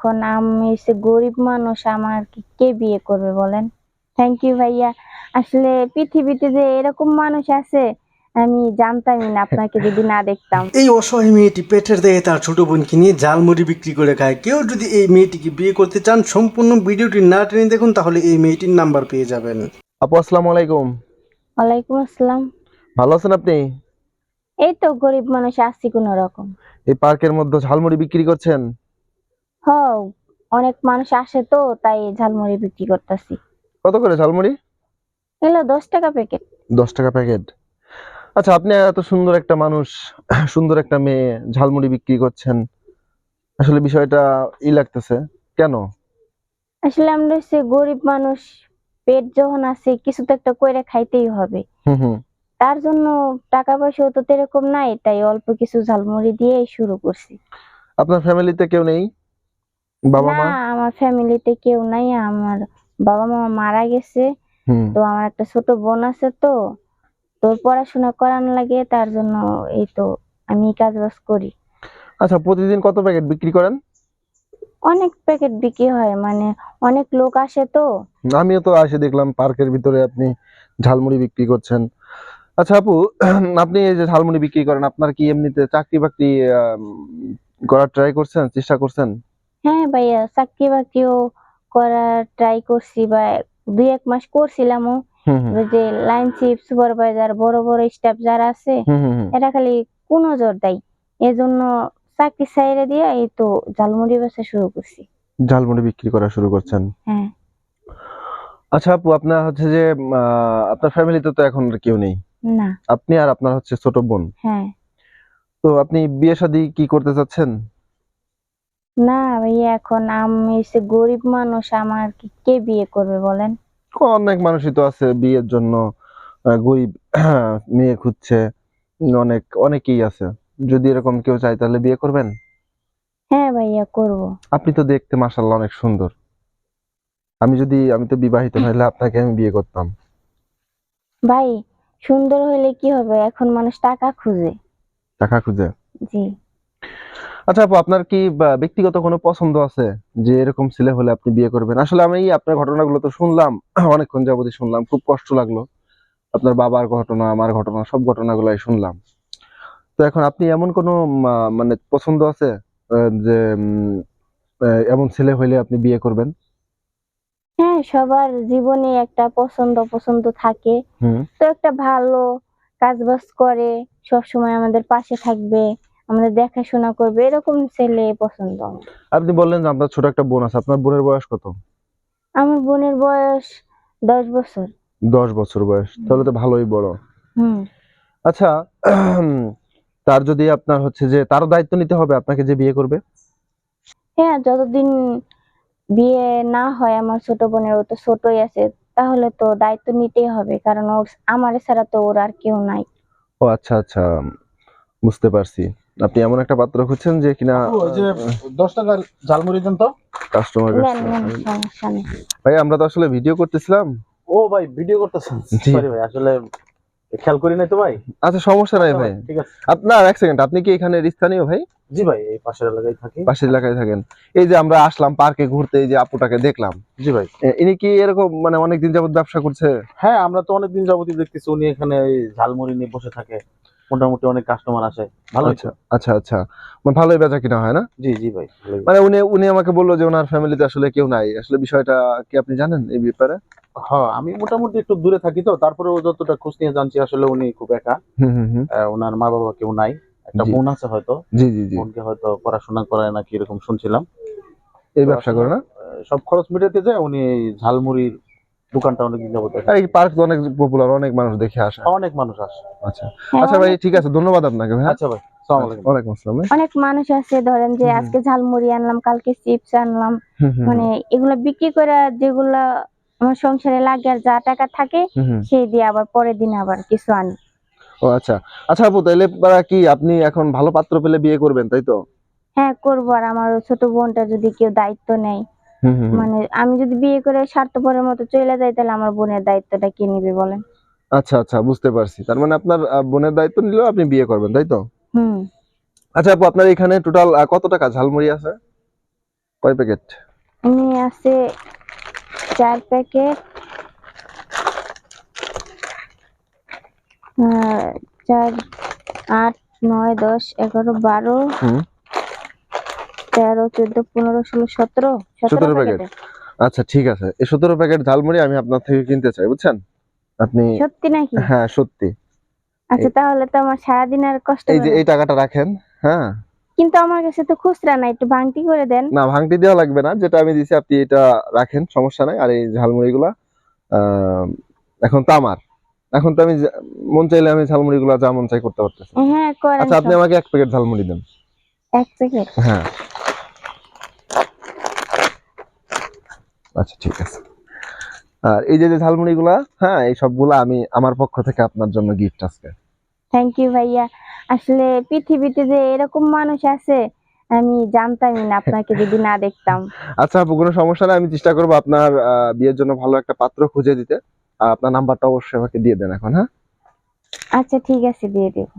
এখন আমি সে গরিব মানুষ আমার কি কে বিয়ে করবে বলেন? থ্যাংক ইউ ভাইয়া। আসলে পৃথিবীতে যে এরকম মানুষ আছে আমি জানতামই না আপনাকে যদি না দেখতাম। এই অসহায় মেয়েটি পেটের দেহে তার ছোট বোনকে নিয়ে জালমুড়ি বিক্রি করে খায়। কেউ যদি এই মেয়েটিকে বিয়ে করতে চান সম্পূর্ণ ভিডিওটি না টেনে দেখুন তাহলে এই মেয়েটির নাম্বার পেয়ে যাবেন। আপু আসসালামু আলাইকুম। ওয়ালাইকুম আসসালাম। ভালো আছেন আপনি? এই তো গরিব মানুষ আছি কোনো রকম এই পার্কের মধ্যে ঝালমুড়ি বিক্রি করছেন? হ অনেক মানুষ আসে তো তাই ঝালমুড়ি বিক্রি করতেছি। কত করে ঝালমুড়ি? এগুলো দশ টাকা প্যাকেট দশ টাকা প্যাকেট আচ্ছা আপনি এত সুন্দর একটা মানুষ সুন্দর একটা মেয়ে ঝালমুড়ি বিক্রি করছেন। আসলে বিষয়টা ই লাগতেছে। কেন? আসলে আমরা হচ্ছে গরিব মানুষ পেট যখন আছে কিছু তো একটা করে খাইতেই হবে। তার জন্য টাকা পয়সাও তো এরকম নাই তাই অল্প কিছু ঝালমুড়ি দিয়েই শুরু করছি। আপনার ফ্যামিলিতে কেউ নেই? বাবা মা? আমার ফ্যামিলিতে কেউ নাই আমার বাবা মা মারা গেছে। তো আমার একটা ছোট বোন আছে তো তোর পড়াশোনা করানো লাগে তার জন্য এই তো আমি কাজ বাজ করি। আচ্ছা প্রতিদিন কত প্যাকেট বিক্রি করেন? অনেক প্যাকেট বিক্রি হয় মানে অনেক লোক আসে তো। আমিও তো এসে দেখলাম পার্কের ভিতরে আপনি ঝালমুড়ি বিক্রি করছেন। আচ্ছা আপু আপনি এই যে ঝালমুড়ি বিক্রি করেন আপনার কি এমনিতে চাকরি বাকরি করার ট্রাই করছেন চেষ্টা করছেন? হ্যাঁ ভাইয়া চাকরি বাকরিও করার ট্রাই করছি বা দুই এক মাস করছিলামও। যে লাইন চিফ সুপারভাইজার বড় বড় স্টাফ যারা আছে। এরা খালি কোন নজর দেয়। এজন্য চাকরি সাইরে দিয়ে এই তো ঝালমুড়ি ব্যবসা শুরু করছি। ঝালমুড়ি বিক্রি করা শুরু করছেন? হ্যাঁ। আচ্ছা আপু আপনার হচ্ছে যে আপনার ফ্যামিলিতে তো এখন কেউ নেই। না। আপনি আর আপনার হচ্ছে ছোট বোন। হ্যাঁ। তো আপনি বিয়ে শাদী কি করতে চাচ্ছেন? না ভাইয়া এখন আমি হচ্ছে গরিব মানুষ আমার কি কে বিয়ে করবে বলেন? অনেক মানুষই তো আছে বিয়ের জন্য গরিব মেয়ে খুঁজছে অনেক অনেকেই আছে। যদি এরকম কেউ চায় তাহলে বিয়ে করবেন? হ্যাঁ ভাইয়া করব। আপনি তো দেখতে মাশাল্লাহ অনেক সুন্দর। আমি যদি আমি তো বিবাহিত হইলে আপনাকে আমি বিয়ে করতাম। ভাই সুন্দর হইলে কি হবে? এখন মানুষ টাকা খুঁজে। টাকা খুঁজে? জি। আচ্ছা আপু আপনার কি ব্যক্তিগত কোনো পছন্দ আছে যে এরকম ছেলে হলে আপনি বিয়ে করবেন? আসলে আমি আপনার ঘটনাগুলো তো শুনলাম অনেকক্ষণ যাবতই শুনলাম খুব কষ্ট লাগল। আপনার বাবার ঘটনা আমার ঘটনা সব ঘটনাগুলাই শুনলাম। তো এখন আপনি এমন কোনো মানে পছন্দ আছে যে এমন ছেলে হইলে আপনি বিয়ে করবেন? হ্যাঁ সবার জীবনে একটা পছন্দ পছন্দ থাকে। তো একটা ভালো কাজ বাজ করে সব সময় আমাদের পাশে থাকবে। আমাদের দেখাশোনা করবে এরকম ছেলে পছন্দ আপনি বললেন যে আপনার ছোট একটা বোন আছে আপনার বোনের বয়স কত? আমার বোনের বয়স দশ বছর। দশ বছর বয়স তাহলে তো ভালোই বড়। হুম। আচ্ছা তার যদি আপনার হচ্ছে যে তারও দায়িত্ব নিতে হবে আপনাকে যে বিয়ে করবে? হ্যাঁ যতদিন বিয়ে না হয় আমার ছোট বোনের ও তো ছোটই আছে তাহলে তো দায়িত্ব নিতেই হবে কারণ ওর আমার ছাড়া তো ওর আর কেউ নাই। ও আচ্ছা আচ্ছা বুঝতে পারছি। আপনি এমন একটা পাত্র খুঁজছেন যে কিনা ওই যে দশ টাকার ঝালমুড়ি দেন তো? কাস্টমার ভাই আমরা তো আসলে ভিডিও করতেছিলাম। ও ভাই ভিডিও করতেছেন? সরি ভাই আসলে খেয়াল করি নাই তো ভাই। আচ্ছা সমস্যা নাই ভাই। ঠিক আছে। আপনার এক সেকেন্ড আপনি কি এখানে স্থানীয় ভাই? জি ভাই এই পাশের এলাকায় থাকি। পাশের এলাকায় থাকেন। এই যে আমরা আসলাম পার্কে ঘুরতে এই যে আপুটাকে দেখলাম। জি ভাই। ইনি কি এরকম মানে অনেকদিন যাবত ব্যবসা করছে? হ্যাঁ আমরা তো অনেকদিন যাবতীয় দেখতেছি উনি এখানে এই ঝালমুড়ি নিয়ে বসে থাকে। মোটামুটি অনেক কাস্টমার আসে। ভালো আচ্ছা আচ্ছা আচ্ছা। মানে ভালোই বেচা কিনা হয় না? জি জি ভাই মানে উনি উনি আমাকে বলল যে ওনার ফ্যামিলিতে আসলে কেউ নাই। আসলে বিষয়টা কি আপনি জানেন এই ব্যাপারে? হ্যাঁ আমি মোটামুটি একটু দূরে থাকি তো তারপরে ও যতটা খোঁজ নিয়ে জানছি আসলে উনি খুব একা। হুম হুম হুম। ওনার মা বাবা কেউ নাই। একটা। বোন আছে হয়তো। জি জি জি। বোনকে হয়তো পড়াশোনা করায় নাকি এরকম শুনছিলাম। এই ব্যবসা করে না? সব খরচ মেটাতে যায় উনি ঝালমুড়ির দোকানটা অনেকদিন যাবত আর এই পার্ক তো অনেক পপুলার অনেক মানুষ দেখে আসে। অনেক মানুষ আসে। আচ্ছা। হ্যাঁ, আচ্ছা ভাই ঠিক আছে ধন্যবাদ আপনাকে ভাই আচ্ছা ভাই আসসালাম ভাই। অনেক মানুষ আছে ধরেন যে। আজকে ঝালমুড়ি আনলাম কালকে চিপস আনলাম। মানে এগুলো বিক্রি করে যেগুলা আমার সংসারে লাগে আর যা টাকা থাকে। সেই দিয়ে আবার পরের দিন আবার কিছু আনি। ও আচ্ছা। আচ্ছা আপু তাইলে আহ, কি আপনি এখন ভালো পাত্র পেলে বিয়ে করবেন তাই তো? হ্যাঁ করব। আর আমার ছোট বোনটা যদি কেউ দায়িত্ব নেয়। মানে আমি যদি বিয়ে করে স্বার্থপরের মতো চলে যাই তাহলে আমার বোনের দায়িত্বটা কে নিবে বলেন? আচ্ছা আচ্ছা বুঝতে পারছি। তার মানে আপনার বোনের দায়িত্ব নিলেও আপনি বিয়ে করবেন তাই তো? হুম। আচ্ছা আপু আপনার এখানে টোটাল কত টাকা ঝালমুড়ি আছে? কয় প্যাকেট? এমনি আছে চার প্যাকেট চার আট নয় দশ এগারো বারো তেরো চোদ্দ পনেরো ষোলো সতেরো? সতেরো প্যাকেট। আচ্ছা ঠিক আছে। এই সতেরো প্যাকেট ঝালমুড়ি আমি আপনার থেকে কিনতে চাই বুঝছেন? আপনি সত্যি নাকি? হ্যাঁ সত্যি। আচ্ছা তাহলে তো আমার সারাদিন আর কষ্ট এই যে এই টাকাটা রাখেন হ্যাঁ? কিন্তু আমার কাছে তো খুচরা নাই একটু ভাঙটি করে দেন। না ভাঙটি দেওয়া লাগবে না যেটা আমি দিছি আপনি এটা রাখেন সমস্যা নাই। আর এই ঝালমুড়ি গুলা এখন তো আমার। এখন তো আমি মন চাইলে আমি ঝালমুড়ি গুলা যা মন চাই করতে পারতেছি। হ্যাঁ করেন আচ্ছা আপনি আমাকে এক প্যাকেট ঝালমুড়ি দেন। এক প্যাকেট? হ্যাঁ। আচ্ছা ঠিক আছে। আর এই যে যে ঝালমুড়ি গুলা হ্যাঁ এই সবগুলা আমি আমার পক্ষ থেকে আপনার জন্য গিফট আজকে। থ্যাংক ইউ ভাইয়া। আসলে পৃথিবীতে যে এরকম মানুষ আছে আমি জানতামই না আপনাকে যদি না দেখতাম। আচ্ছা আপু কোনো সমস্যা নেই আমি চেষ্টা করব আপনার বিয়ের জন্য ভালো একটা পাত্র খুঁজে দিতে। আর আপনার নাম্বারটা অবশ্যই আমাকে দিয়ে দেন এখন হ্যাঁ? আচ্ছা ঠিক আছে দিয়ে দেবো।